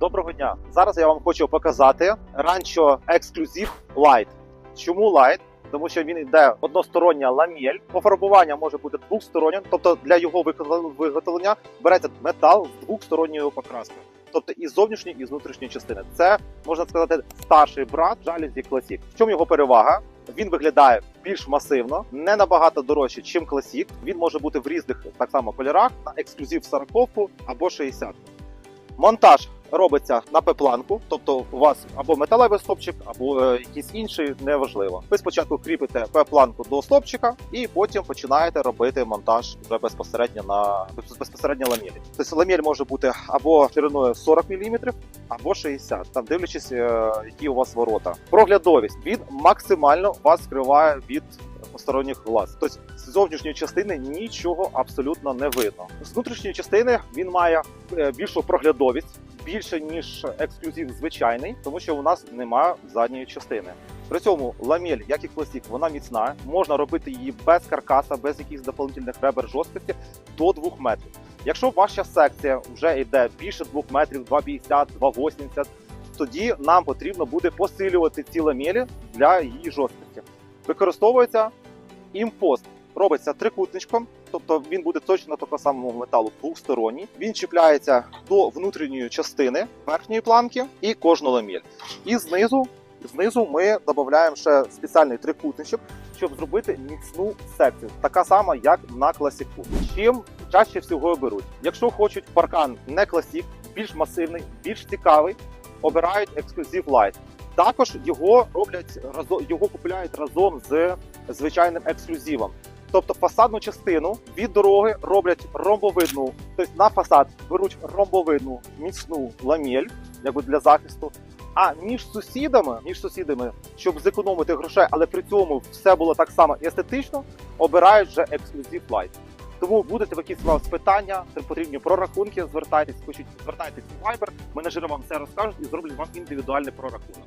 Доброго дня! Зараз я вам хочу показати Rancho Exclusive Light. Чому Light? Тому що він йде одностороння ламель. Пофарбування може бути двостороннє, тобто для його виготовлення береться метал з двосторонньою покраскою. Тобто і зовнішньої, і з внутрішньої частини. Це можна сказати старший брат Жалізі Classic. В чому його перевага? Він виглядає більш масивно, не набагато дорожче, ніж Classic. Він може бути в різних так само кольорах на ексклюзив 40 або 60. Монтаж робиться на П-планку, тобто у вас або металевий стопчик, або е, якийсь інший, неважливо. Ви спочатку кріпите П-планку до стопчика, і потім починаєте робити монтаж вже безпосередньо на безпосередньо ламелі. Тобто ламель може бути або шириною 40 мм, або 60, там дивлячись, е, які у вас ворота. Проглядовість він максимально вас скриває від посторонніх глаз. Тобто з зовнішньої частини нічого абсолютно не видно. З внутрішньої частини він має е, більшу проглядовість, більше ніж ексклюзив звичайний, тому що у нас немає задньої частини. При цьому ламель, як і класік, вона міцна. Можна робити її без каркаса, без якихось дополнительних ребер жорсткості до 2 метрів. Якщо ваша секція вже йде більше 2 метрів, 2,50, 2,80, тоді нам потрібно буде посилювати ці ламелі для її жорсткості. Використовується імпост. Робиться трикутничком, тобто він буде точно такого самого металу двосторонній. Він чіпляється до внутрішньої частини верхньої планки і кожну ламель. І знизу, знизу ми додаємо ще спеціальний трикутничок, щоб зробити міцну секцію, така сама, як на класіку. Чим чаще всього беруть? Якщо хочуть паркан не класік, більш масивний, більш цікавий, обирають ексклюзив Light. Також його роблять його купують разом з звичайним ексклюзивом. Тобто фасадну частину від дороги роблять ромбовидну, тобто на фасад беруть ромбовидну міцну ламель, якби для захисту. А між сусідами, між сусідами, щоб зекономити грошей, але при цьому все було так само естетично, обирають вже ексклюзив лайт. Тому будете якісь вас питання, це потрібні прорахунки, звертайтесь, хочуть звертайтесь в Viber, менеджери вам все розкажуть і зроблять вам індивідуальний прорахунок.